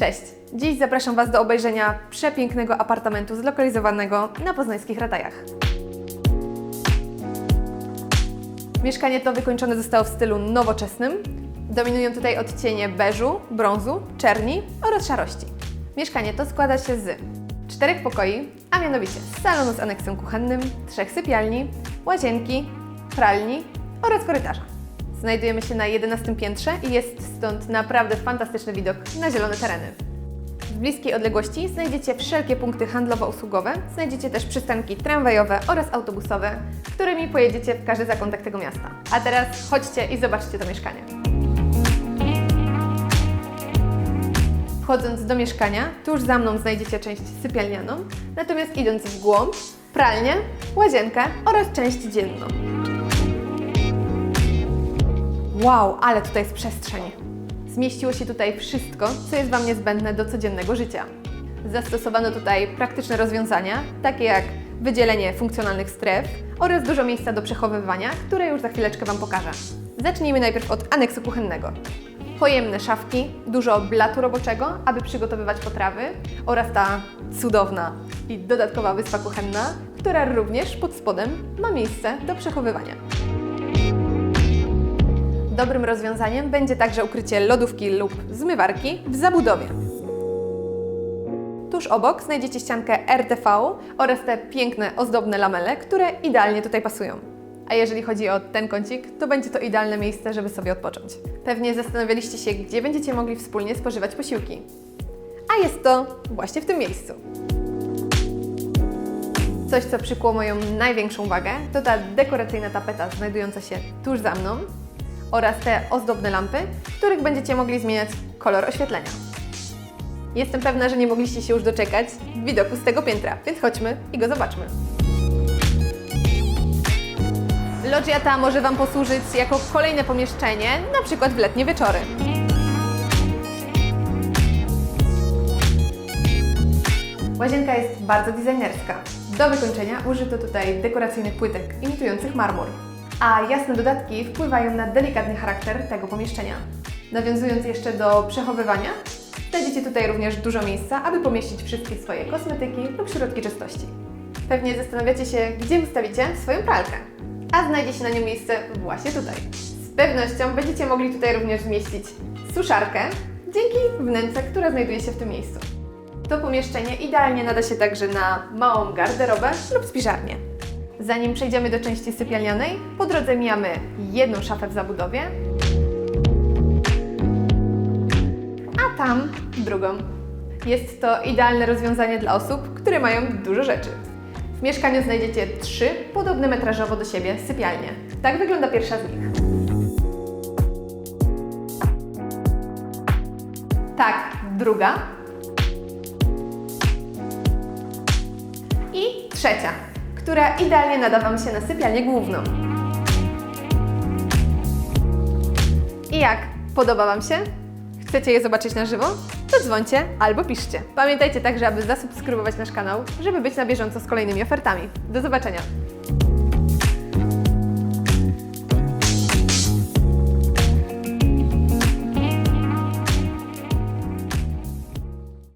Cześć! Dziś zapraszam Was do obejrzenia przepięknego apartamentu zlokalizowanego na poznańskich Ratajach. Mieszkanie to wykończone zostało w stylu nowoczesnym. Dominują tutaj odcienie beżu, brązu, czerni oraz szarości. Mieszkanie to składa się z czterech pokoi, a mianowicie salonu z aneksem kuchennym, trzech sypialni, łazienki, pralni oraz korytarza. Znajdujemy się na 11 piętrze i jest stąd naprawdę fantastyczny widok na zielone tereny. W bliskiej odległości znajdziecie wszelkie punkty handlowo-usługowe, znajdziecie też przystanki tramwajowe oraz autobusowe, którymi pojedziecie w każdy zakątek tego miasta. A teraz chodźcie i zobaczcie to mieszkanie. Wchodząc do mieszkania, tuż za mną znajdziecie część sypialnianą, natomiast idąc w głąb, pralnię, łazienkę oraz część dzienną. Wow, ale tutaj jest przestrzeń. Zmieściło się tutaj wszystko, co jest Wam niezbędne do codziennego życia. Zastosowano tutaj praktyczne rozwiązania, takie jak wydzielenie funkcjonalnych stref oraz dużo miejsca do przechowywania, które już za chwileczkę Wam pokażę. Zacznijmy najpierw od aneksu kuchennego. Pojemne szafki, dużo blatu roboczego, aby przygotowywać potrawy oraz ta cudowna i dodatkowa wyspa kuchenna, która również pod spodem ma miejsce do przechowywania. Dobrym rozwiązaniem będzie także ukrycie lodówki lub zmywarki w zabudowie. Tuż obok znajdziecie ściankę RTV oraz te piękne, ozdobne lamele, które idealnie tutaj pasują. A jeżeli chodzi o ten kącik, to będzie to idealne miejsce, żeby sobie odpocząć. Pewnie zastanawialiście się, gdzie będziecie mogli wspólnie spożywać posiłki. A jest to właśnie w tym miejscu. Coś, co przykuło moją największą uwagę, to ta dekoracyjna tapeta znajdująca się tuż za mną oraz te ozdobne lampy, w których będziecie mogli zmieniać kolor oświetlenia. Jestem pewna, że nie mogliście się już doczekać widoku z tego piętra, więc chodźmy i go zobaczmy. Loggia ta może Wam posłużyć jako kolejne pomieszczenie, na przykład w letnie wieczory. Łazienka jest bardzo designerska. Do wykończenia użyto tutaj dekoracyjnych płytek imitujących marmur, a jasne dodatki wpływają na delikatny charakter tego pomieszczenia. Nawiązując jeszcze do przechowywania, znajdziecie tutaj również dużo miejsca, aby pomieścić wszystkie swoje kosmetyki lub środki czystości. Pewnie zastanawiacie się, gdzie ustawicie swoją pralkę, a znajdzie się na nią miejsce właśnie tutaj. Z pewnością będziecie mogli tutaj również zmieścić suszarkę dzięki wnęce, która znajduje się w tym miejscu. To pomieszczenie idealnie nada się także na małą garderobę lub spiżarnię. Zanim przejdziemy do części sypialnianej, po drodze mijamy jedną szafę w zabudowie, a tam drugą. Jest to idealne rozwiązanie dla osób, które mają dużo rzeczy. W mieszkaniu znajdziecie trzy podobne metrażowo do siebie sypialnie. Tak wygląda pierwsza z nich. Tak, druga. I trzecia, która idealnie nada Wam się na sypialnię główną. I jak? Podoba Wam się? Chcecie je zobaczyć na żywo? To dzwońcie albo piszcie. Pamiętajcie także, aby zasubskrybować nasz kanał, żeby być na bieżąco z kolejnymi ofertami. Do zobaczenia!